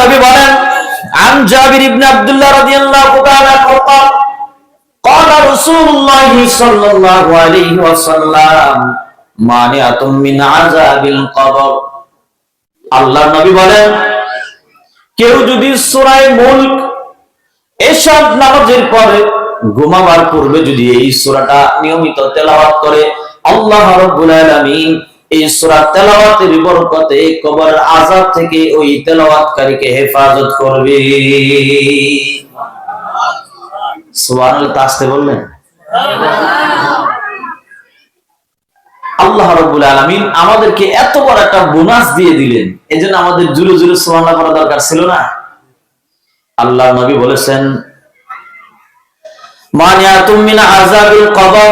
নবী বলেন عن جابر بن عبد الله رضي الله تعالى عنه قال قال رسول الله صلى الله عليه وسلم مانعة من عذاب القبر আল্লাহ নবী বলেন কেউ যদি সূরায়ে মুলক এসব নামাজের পরে ঘুমাবার পূর্বে যদি এই সূরাটা নিয়মিত তেলাওয়াত করে আল্লাহ রাব্বুল আলামিন এই সূরা তেলাওয়াতের বরকতে কবরের আযাব থেকে ওই তেলাওয়াতকারীকে হেফাজত করবে। সুবহানাল্লাহ তা আসতে বললেন? আল্লাহ রাব্বুল আলামিন আমাদেরকে এত বড় একটা বোনাস দিয়ে দিলেন। এজন্য আমাদের জুরু জুরু সুবহানাল্লাহ করা দরকার ছিল না? আল্লাহ নবী বলেছেন, মানিয়াতুম মিন আযাবিল কবর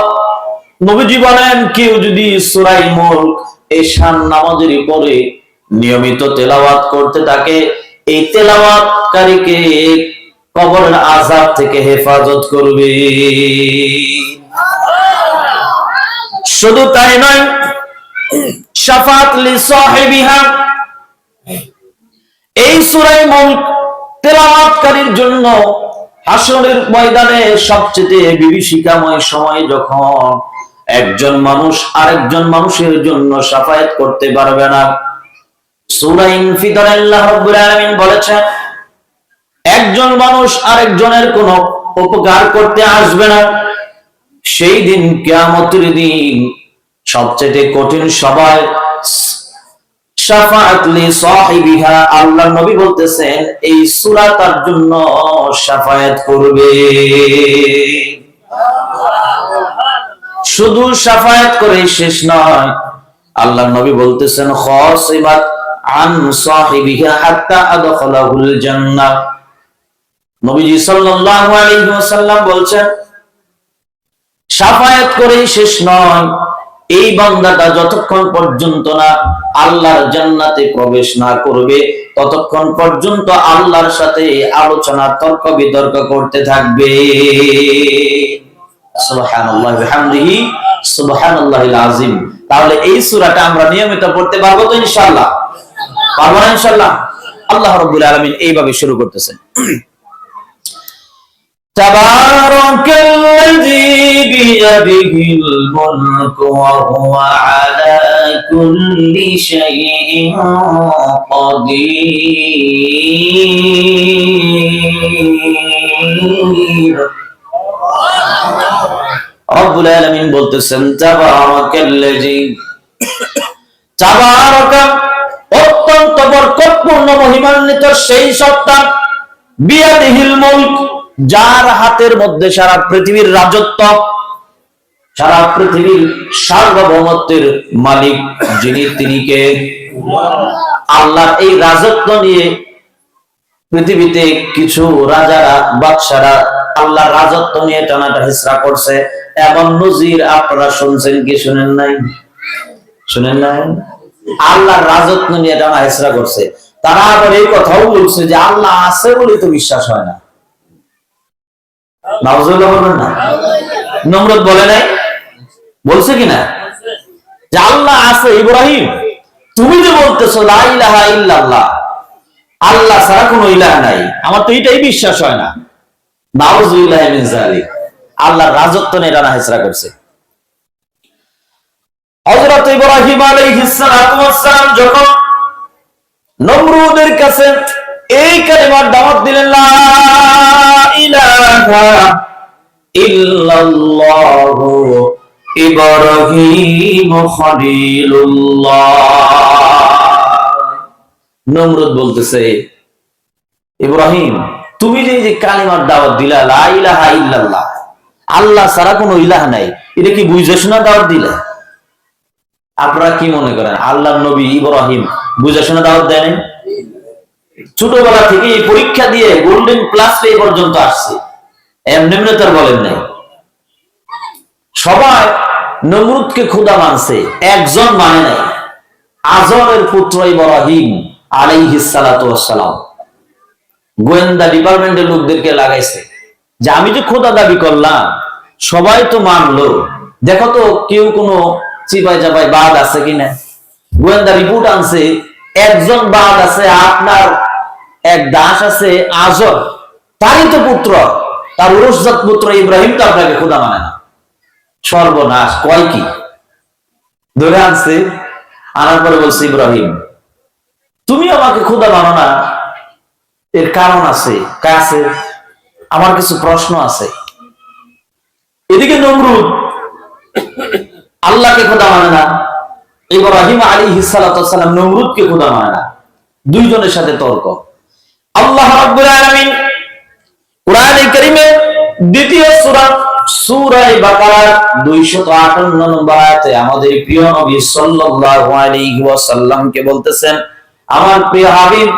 নবীজি বলেন, কেউ যদি সূরাই মুলক এশান নামাজের পরে নিয়মিত তেলাওয়াত করতে থাকে, এই তেলাওয়াতকারীকে কবরের আযাব থেকে হেফাজত করবে। শুধু তাই নয়, শাফাত লি সাহিবিহা, এই সূরাই মুলক তেলাওয়াতকারীর জন্য হাসরের ময়দানে সবচেয়ে বিভীষিকাময় সময় যখন একজন মানুষ আরেকজন মানুষের জন্য সাফায়াত করতে পারবে না। সূরা ইনফিতার রাব্বুল আলামিন বলেছেন একজন মানুষ আরেকজনের কোনো উপকার করতে আসবে না। সেই দিন কিয়ামতের দিন সবচেয়ে কঠিন সবাই আল্লাহ নবী বলতেছেন, এই সূরা তার জন্য শাফায়াত করবে। শুধু শাফায়াত করে শেষ নয়। আল্লাহ নবী বলতেছেন, খাসিবাত আন সাহিবিহা হাত্তা আদখালাহুল জান্নাহ। নবীজি সাল্লাল্লাহু আলাইহি ওয়াসাল্লাম বলছেন, সাফায়াত করেই শেষ নয়। এই বান্দাটা যতক্ষণ পর্যন্ত না আল্লাহর জান্নাতে প্রবেশ না করবে, ততক্ষণ পর্যন্ত আল্লাহর সাথে আলোচনা তর্ক বিতর্ক করতে থাকবে। সুবহানাল্লাহি বিহামদিহি সুবহানাল্লাহিল আযীম তাহলে এই সূরাটা আমরা নিয়মিত পড়তে পারবো তো ইনশাআল্লাহ পারবো না ইনশাআল্লাহ আল্লাহ রাব্বুল আলামিন এইভাবে শুরু করতেছেন تبارك الذي بيده الملك وهو على كل شيء قدير রব্বুল আলামিন বলতেছেন তাবারাকাল্লাযী তাবারাকা অত্যন্ত বরকতপূর্ণ মহিমান্বিত সেই সত্তা, বিয়াদিহিল মুলক, যার হাতের মধ্যে সারা পৃথিবীর রাজত্ব, সারা পৃথিবীর সার্বভৌমত্বের মালিক যিনি তিনি কে? আল্লাহ। এই রাজত্ব নিয়ে পৃথিবীতে কিছু রাজারা, বাদশারা আল্লাহ রাজত্ব নিয়ে টানাটা হিসরা করছে। এবং নজির আপনারা শুনছেন কি শুনেন নাই? শুনেন নাই? আল্লাহ রাজত্ব নিয়ে টানা হিসরা করছে। তারা আবার এই কথাও বলছে যে আল্লাহ আছে বলে তো বিশ্বাস হয় না। নাউজুবিল্লাহ বলবেন না? নমরুদ বলে নাই? বলছে কিনা যে আল্লাহ আছে ইব্রাহিম। তুমি যে বলতেছো আল্লাহ ছাড়া কোনো ইলাহ নাই। আমার তো এটাই বিশ্বাস হয় না। আল্লাহর রাজত্ব নিয়ে রানা হেসরা করছে। হযরত ইব্রাহিম আলাইহিস সালাতু ওয়াস সালাম যখন নমরুদের কাছে এই কালিমার দাওয়াত দিলেন, লা ইলাহা ইব্রাহিম খলিলুল্লাহ। নমরুদ বলতেছে, ইব্রাহিম তুমি যে যে কালিমার দাওয়াত দিলা, লা ইলাহা ইল্লাল্লাহ, আল্লাহ ছাড়া কোনো ইলাহ নাই, এটা কি বুঝে শোনা দাওয়াত দিলা? আপনারা কি মনে করেন আল্লাহ নবী ইব্রাহিম বুঝে শোনা দাওয়াত দেয় নাই? ছোটবেলা থেকে এই পরীক্ষা দিয়ে গোল্ডেন প্লাস এই পর্যন্ত আসছে। এমনি এমনি তার বলেন নাই। সবাই নমরুদকে খোদা মানছে, একজন মানে নাই। আজরের পুত্র ইব্রাহিম আলাইহিস সালাতু ওয়াসসালাম গোয়েন্দা ডিপার্টমেন্টের লোকদেরকে লাগাইছে যে আমি যে খোদা দাবি করলাম, সবাই তো মানলো। দেখো তো কেউ কোনো চিপাই চাপাই বাদ আছে কিনা? গোয়েন্দা রিপোর্ট আনছে, একজন বাদ আছে, আপনার এক দাস আছে, আজর। তারই তো পুত্র। তার উরসজাত পুত্র ইব্রাহিম তো আপনাকে খোদা মানে না। সর্বনাশ, কয় কি? ধরে আনছে, আনার পরে বলছে, ইব্রাহিম, তুমি আমাকে খোদা মানো না এর কারণ আছে, কাছে, আমার কিছু প্রশ্ন আছে। এদিকে নমরুদ, আল্লাহকে খোদা মানে না, ইব্রাহিম আলী হিসালাম নমরুদকে খোদা মানে না, দুইজনের সাথে তর্ক। আল্লাহ রাব্বুল আলামিন কোরআনে কারীমে দ্বিতীয় সূরা সূরা বাকারা 258 নম্বর আমাদের প্রিয় নবী ওয়াসাল্লামকে বলতেছেন, আমার প্রিয় হাবিব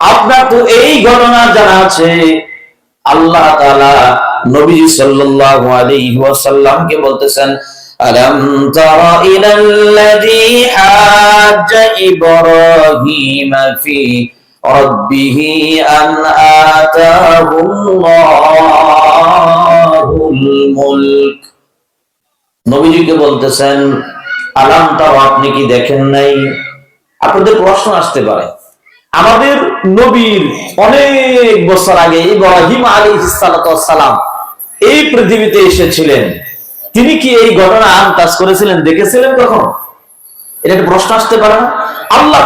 আপনার তো এই ঘটনা জানা আছে আল্লাহ তাআলা নবী সাল্লাল্লাহু আলাইহি ওয়াসাল্লামকে বলতেছেন ألم تر إلى الذي حاج إبراهيم في ربه أن آتاه الله الملك নবীজিকে বলতেছেন আলাম তাও আপনি কি দেখেন নাই আপনাদের প্রশ্ন আসতে পারে আমাদের নবীর অনেক বছর আগে ইব্রাহিম আলী সালাম এই পৃথিবীতে এসেছিলেন। তিনি কি এই ঘটনা আন্দাজ করেছিলেন, দেখেছিলেন কখন? এটা একটা প্রশ্ন আসতে পারে না। আল্লাহ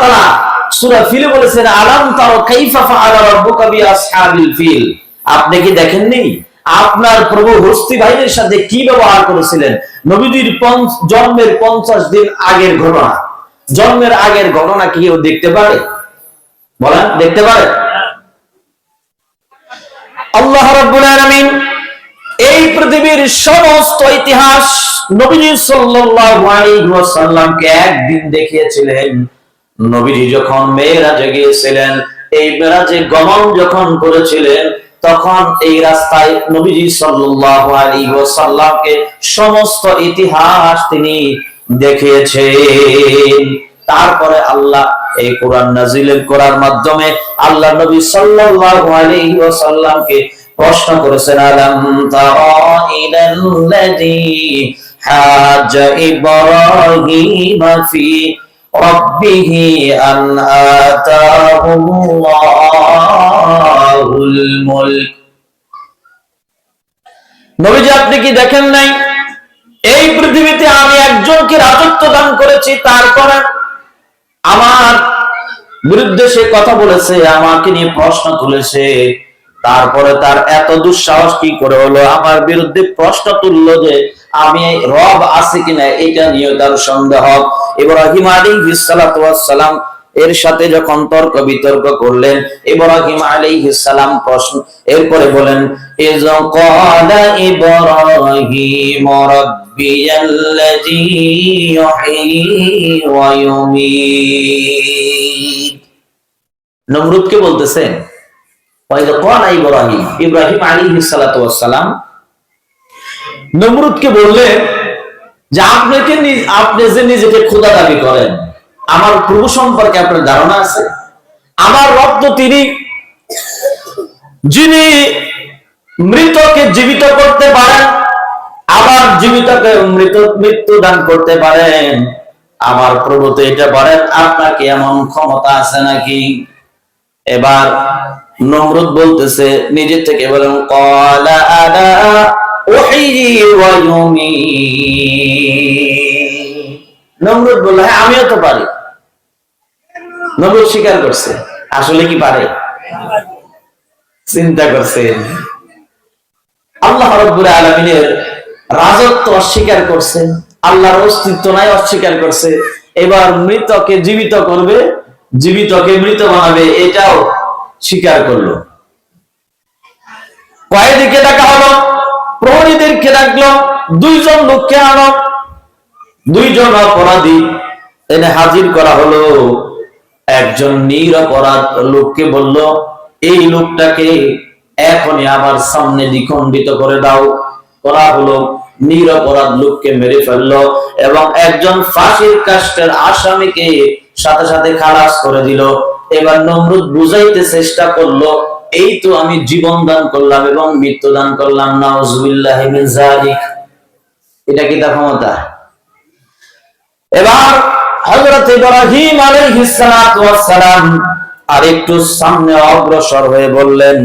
ফিল আপনি কি দেখেননি? আপনার প্রভু হস্তি বাহিনীর সাথে কি ব্যবহার করেছিলেন? পঞ্চ- জন্মের পঞ্চাশ দিন আগের ঘটনা। জন্মের আগের ঘটনা কি কেউ দেখতে পারে? বলেন, দেখতে পারে আল্লাহ রাব্বুল আলামিন এই পৃথিবীর সমস্ত ইতিহাস নবীজি সাল্লাল্লাহু আলাইহি ওয়াসাল্লামকে একদিন দেখিয়েছিলেন। নবীজি যখন মেরাজে গিয়েছিলেন, এই মেরাজে গমন যখন করেছিলেন, তখন এই রাস্তায় নবীজি সাল্লাল্লাহু আলাইহি ওয়াসাল্লামকে সমস্ত ইতিহাস তিনি দেখিয়েছেন। তারপরে আল্লাহ এই কোরআন নাজিলের করার মাধ্যমে আল্লাহ নবী সাল্লাল্লাহু আলাইহি ওয়াসাল্লামকে প্রশ্ন করেছেন আলাম তারা ইলাল্লাযী হাজ ইব্রাহিম ফি ربه أن آتاه الله الملك নবীজি আপনি কি দেখেন নাই এই পৃথিবীতে আমি একজনকে রাজত্ব দান করেছি তারপরে আমার বিরুদ্ধে সে কথা বলেছে, আমাকে নিয়ে প্রশ্ন তুলেছে। তারপরে তার এত দুঃসাহস কি করে হলো? আমার বিরুদ্ধে প্রশ্ন তুললো যে, আমি রব আছে কিনা, এটা নিয়ে তার সন্দেহ। ইব্রাহিম ওয়াস সালাম এর সাথে যখন তর্ক বিতর্ক করলেন, ইব্রাহিম আলাইহিস সালাম প্রশ্ন, এরপরে বলেন ইজ ক্বালা ইব্রাহিম ইউহয়ী ওয়া ইউমীত। নমরুদকে বলতেছেন ওয়াইদ ক্বালা ইব্রাহিম। ইব্রাহিম সালাতু ওয়াস সালাম। নমরুদকে বললেন যে আপনাকে আপনি যে নিজেকে খোদা দাবি করেন, আমার প্রভু সম্পর্কে আপনার ধারণা আছে? আমার রব তিনি, যিনি মৃতকে জীবিত করতে পারেন আবার জীবিতকে মৃত, মৃত্যু দান করতে পারেন। আমার প্রভু তো এটা পারেন আপনাকে এমন ক্ষমতা আছে নাকি? এবার নমরুদ বলতেছে নিজে থেকে বলেন, কলা আদা নমরুদ বলল হ্যাঁ আমিও তো পারি। নমরুদ স্বীকার করছে, আসলে কি পারে? চিন্তা করছেন। আল্লাহ রব্বুল আলমিনের রাজত্ব অস্বীকার করছে, আল্লাহর অস্তিত্ব নাই অস্বীকার করছে, এবার মৃতকে জীবিত করবে, জীবিতকে মৃত বানাবে, এটাও স্বীকার করল। কয়েদিকে ডাকা হলো? প্রহরীদেরকে ডাকলো? দুইজন লোককে আনো। দুইজন অপরাধী এনে হাজির করা হলো। একজন নিরপরাধ লোককে বলল, এই লোকটাকে এখনই আমার সামনে দ্বিখণ্ডিত করে দাও। করা হলো নিরপরাধ লোককে মেরে ফেলল এবং একজন ফাঁসির কাস্টের আসামিকে সাথে সাথে খালাস করে দিল। এবার নমরুদ বুঝাইতে চেষ্টা করল, এই তো আমি জীবন দান করলাম এবং মৃত্যু দান করলাম এটা কি তা ক্ষমতা? এবার ইব্রাহিম সামনে অগ্রসর হয়ে বললেন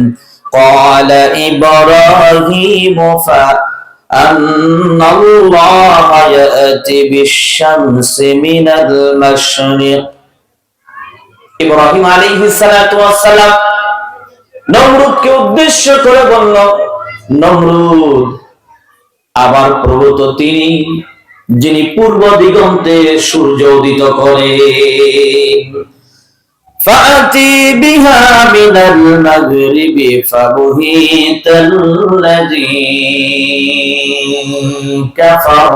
ইব্রাহিম ফা فأن الله يأتي بالشمس من المشرق ইব্রাহিম আলাইহিস সালাতু ওয়াস সালাম নমরুদকে উদ্দেশ্য করে বলল নমরুদ আবার প্রভু তো তিনি যিনি পূর্ব দিগন্তে সূর্য উদিত করে فأتي بها من المغرب فبهيت الذي كفر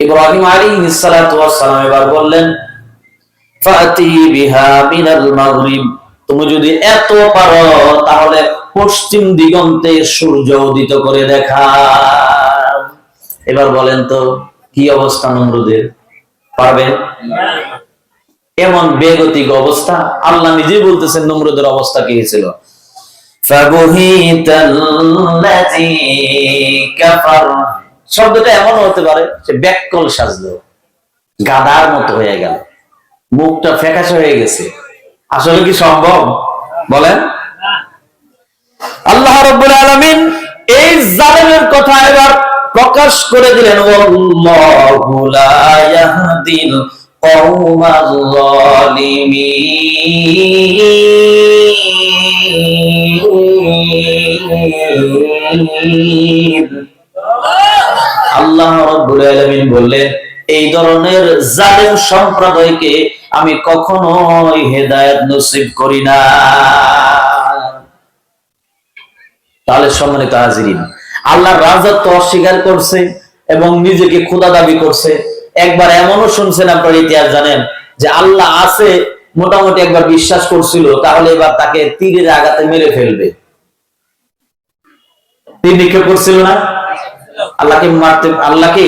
ইব্রাহিম আলাইহিস সালাতু ওয়াস সালাম এবার বললেন ফাতি বিহা মিনাল মাগরিব তুমি যদি এত পারো তাহলে পশ্চিম দিগন্তে সূর্য উদিত করে দেখা এবার বলেন তো কি অবস্থা নমরুদের পারবেন এমন বেগতিক অবস্থা আল্লাহ নিজে বলতেছেন, নমরুদের অবস্থা কি ছিল ফাবুহিতাল্লাযী কাফার। শব্দটা এমন হতে পারে যে ব্যাককল সাজলো, গাদার মতো হয়ে গেল, মুখটা ফ্যাকাশে হয়ে গেছে। আসলে কি সম্ভব? বলেন। আল্লাহ রাব্বুল আলামিন এই জালেমের কথা এবার প্রকাশ করে দিলেন জালিমিন আল্লাহ রাব্বুল আলামিন বললেন, এই ধরনের জালেম সম্প্রদায়কে আমি কখনোই হেদায়েত নসিব করি না। তাহলে সম্মানিত হাজিরিন, আল্লাহর রাজত্ব অস্বীকার করছে এবং নিজেকে খোদা দাবি করছে। একবার এমনও শুনছেন আপনার ইতিহাস জানেন যে আল্লাহ আছে, মোটামুটি একবার বিশ্বাস করছিল, তাহলে এবার তাকে তীরের আঘাতে মেরে ফেলবে। তীর নিক্ষেপ করছিল না? আল্লাহকে মারতে, আল্লাহকে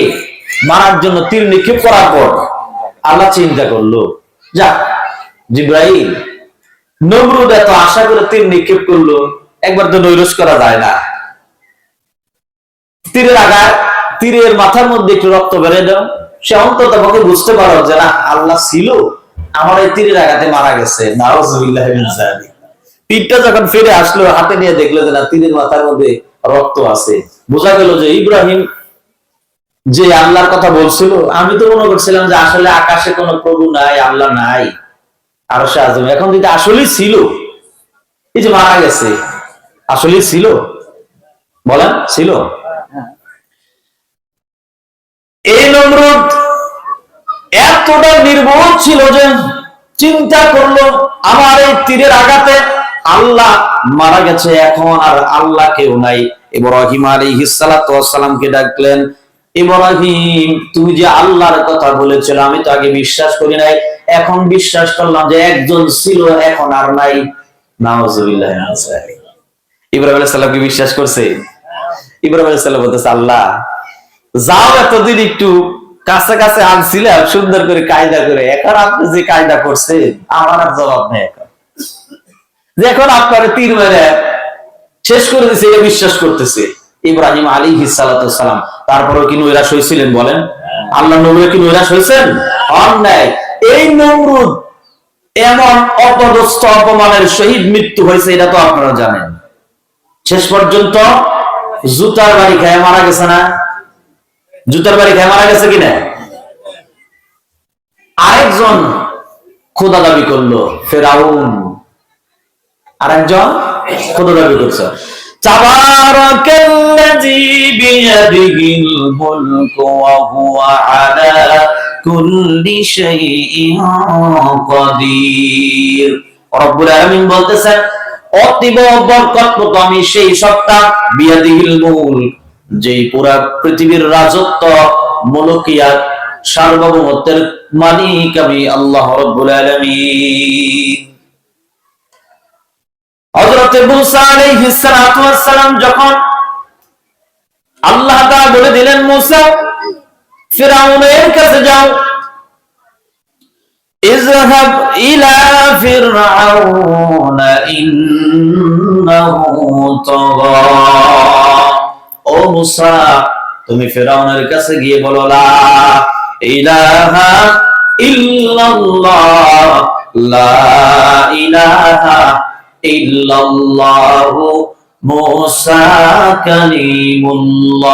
মারার জন্য তীর নিক্ষেপ করার পর আল্লাহ চিন্তা করল, যা জিব্রাহিম নমরুদ এত আশা করে তীর নিক্ষেপ করল, একবার তো নৈরস করা যায় না। তীরের আঘাত, তীরের মাথার মধ্যে একটু রক্ত বেড়ে দাও। সে অন্তত আমাকে বুঝতে পারো যে না, আল্লাহ ছিল, আমার এই তীরের আঘাতে মারা গেছে। তীরটা যখন ফিরে আসলো, হাতে নিয়ে দেখল যে না, তীরের মাথার মধ্যে রক্ত আছে। বোঝা গেল যে ইব্রাহিম যে আল্লাহর কথা বলছিল, আমি তো মনে করছিলাম যে আসলে আকাশে কোনো প্রভু নাই, আল্লাহ নাই আর সে আজম। এখন যদি আসলেই ছিল, এই যে মারা গেছে, আসলেই ছিল, বলেন, ছিল এই নমরুদ এতটা নির্বোধ ছিল যে চিন্তা করল, আমার এই তীরের আঘাতে আল্লাহ মারা গেছে, এখন আর আল্লাহ কেউ নাই। ইব্রাহিম আলাইহিস সালামকে ডাকলেন তুমি যে আল্লাহর কথা বলেছিল, আমি তো আগে বিশ্বাস করি নাই। এখন বিশ্বাস করলাম যে একজন ছিল, এখন আর নাই। ইব্রাহিম আলাইহিস বিশ্বাস করছে? ইব্রাহিম বলতেছে, আল্লাহ যাও এতদিন একটু কাছে কাছে আনছিলাম, সুন্দর করে কায়দা করে। এখন আপনি যে কায়দা করছে আমার আর জবাব নেই এখন। যে এখন আপনার তীর মেরে শেষ করে দিছে এটা বিশ্বাস করতেছে। ইব্রাহিম আলী সালাম, তারপরেও কি নৈরাশ হয়েছিলেন বলেন? আল্লাহ নবী কি নৈরাশ হয়েছেন অন্যায় এই নমরুদ এমন অপদস্থ অপমানের শহীদ মৃত্যু হয়েছে, এটা তো আপনারা জানেন। শেষ পর্যন্ত জুতার বাড়ি খেয়ে মারা গেছে না? জুতার বাড়ি খেয়ে মারা গেছে কিনা আরেকজন খোদা দাবি করলো ফেরাউন আরেকজন খোদা দাবি করছে تبارك الذي بيده الملك وهو على كل شيء قدير রব্বুল আলামিন বলতেছেন অতীব বরকতময় আমি সেই সত্তা বিয়াদিহিল মুলক যেই পুরা পৃথিবীর রাজত্ব মলকিয়াত সার্বভৌমত্বের মালিক আমি আল্লাহ রব্বুল আলামিন হযরত মুসা আলাইহিস সালাতু ওয়াস সালাম যখন আল্লাহ তাআলা বলে দিলেন মুসা ফিরাউনের কাছে যাও اذهب إلى فرعون إنه طغى ও মুসা, তুমি ফেরাউনের কাছে গিয়ে বলো, লা ইলাহা ইল্লাল্লাহ, লা ইলাহা ইল্লাল্লাহু মুসা কালিমুল্লাহ।